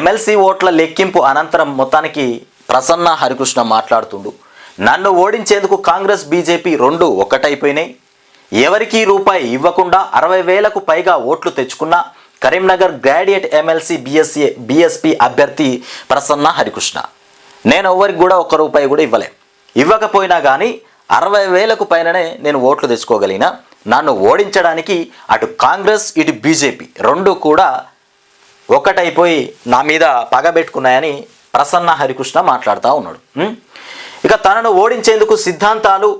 MLC ఓట్ల లెక్కింపు అనంతరం మొత్తానికి ప్రసన్న హరికృష్ణ మాట్లాడుతుండు. నన్ను ఓడించేందుకు కాంగ్రెస్ బీజేపీ రెండు ఒక్కటైపోయినాయి. ఎవరికీ రూపాయి ఇవ్వకుండా అరవై వేలకు పైగా ఓట్లు తెచ్చుకున్న Karimnagar graduate MLC BSc BSP అభ్యర్థి ప్రసన్న హరికృష్ణ. నేను ఎవరికి కూడా ఒక్క రూపాయి కూడా ఇవ్వలే. ఇవ్వకపోయినా కానీ అరవై వేలకు పైననే నేను ఓట్లు తెచ్చుకోగలిగిన. నన్ను ఓడించడానికి అటు కాంగ్రెస్ ఇటు బీజేపీ రెండు కూడా ఒకటైపోయి నా మీద పగబెట్టుకున్నాయని ప్రసన్న హరికృష్ణ మాట్లాడుతూ ఉన్నాడు. ఇక తనను ఓడించేందుకు సిద్ధాంతాలు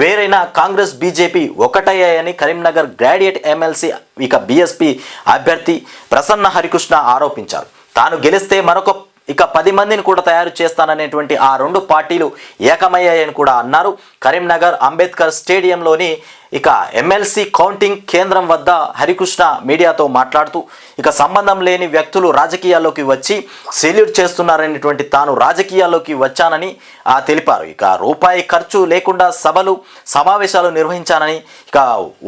వేరైన కాంగ్రెస్ బీజేపీ ఒకటయ్యాయని కరీంనగర్ గ్రాడ్యుయేట్ ఎమ్మెల్సీ ఇక బీఎస్పీ అభ్యర్థి ప్రసన్న హరికృష్ణ ఆరోపించారు. తాను గెలిస్తే మరొక ఇక పది మందిని కూడా తయారు చేస్తాననేటువంటి ఆ రెండు పార్టీలు ఏకమయ్యాయని కూడా అన్నారు. కరీంనగర్ అంబేద్కర్ స్టేడియంలోని ఇక ఎమ్మెల్సీ కౌంటింగ్ కేంద్రం వద్ద హరికృష్ణ మీడియాతో మాట్లాడుతూ ఇక సంబంధం లేని వ్యక్తులు రాజకీయాల్లోకి వచ్చి సెల్యూట్ చేస్తున్నారనేటువంటి తాను రాజకీయాల్లోకి వచ్చానని ఆ తెలిపారు. ఇక రూపాయి ఖర్చు లేకుండా సభలు సమావేశాలు నిర్వహించానని ఇక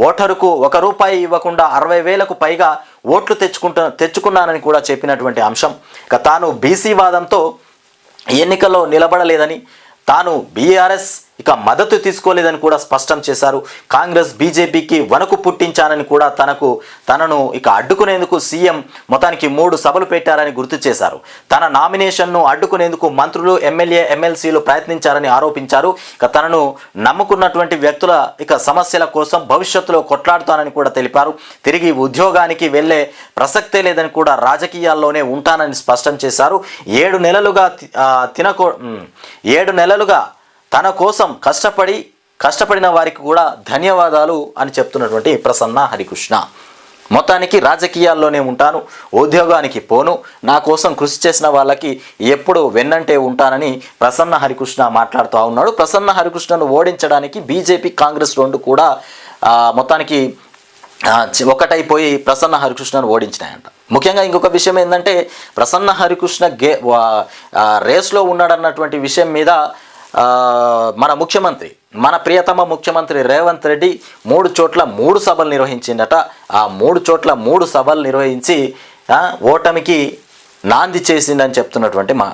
ఓటరుకు ఒక రూపాయి ఇవ్వకుండా అరవై వేలకు పైగా ఓట్లు తెచ్చుకుంటా తెచ్చుకున్నానని కూడా చెప్పినటువంటి అంశం. ఇక తాను బీసీ వాదంతో ఎన్నికల్లో నిలబడలేదని తాను బీఆర్ఎస్ ఇక మద్దతు తీసుకోలేదని కూడా స్పష్టం చేశారు. కాంగ్రెస్ బీజేపీకి వణుకు పుట్టించానని కూడా తనకు తనను ఇక అడ్డుకునేందుకు సీఎం మొత్తానికి మూడు సభలు పెట్టారని గుర్తు చేశారు. తన నామినేషన్ను అడ్డుకునేందుకు మంత్రులు ఎమ్మెల్యే ఎమ్మెల్సీలు ప్రయత్నించారని ఆరోపించారు. ఇక తనను నమ్ముకున్నటువంటి వ్యక్తుల ఇక సమస్యల కోసం భవిష్యత్తులో కొట్లాడుతానని కూడా తెలిపారు. తిరిగి ఉద్యోగానికి వెళ్ళే ప్రసక్తే లేదని కూడా రాజకీయాల్లోనే ఉంటానని స్పష్టం చేశారు. ఏడు నెలలుగా తినకో ఏడు నెలలుగా తన కోసం కష్టపడి కష్టపడిన వారికి కూడా ధన్యవాదాలు అని చెప్తున్నటువంటి ప్రసన్న హరికృష్ణ. మొత్తానికి రాజకీయాల్లోనే ఉంటాను ఉద్యోగానికి పోను నా కోసం కృషి చేసిన వాళ్ళకి ఎప్పుడు వెన్నంటే ఉంటానని ప్రసన్న హరికృష్ణ మాట్లాడుతూ ఉన్నాడు. ప్రసన్న హరికృష్ణను ఓడించడానికి బీజేపీ కాంగ్రెస్ రెండు కూడా మొత్తానికి ఒకటైపోయి ప్రసన్న హరికృష్ణను ఓడించినాయంట. ముఖ్యంగా ఇంకొక విషయం ఏంటంటే ప్రసన్న హరికృష్ణ గే వా- రేస్లో ఉన్నాడన్నటువంటి విషయం మీద మన ముఖ్యమంత్రి మన ప్రియతమ ముఖ్యమంత్రి రేవంత్ రెడ్డి మూడు చోట్ల మూడు సభలు నిర్వహించిందట ఆ మూడు చోట్ల మూడు సభలు నిర్వహించి ఓటమికి నాంది చేసిందని చెప్తున్నటువంటి మా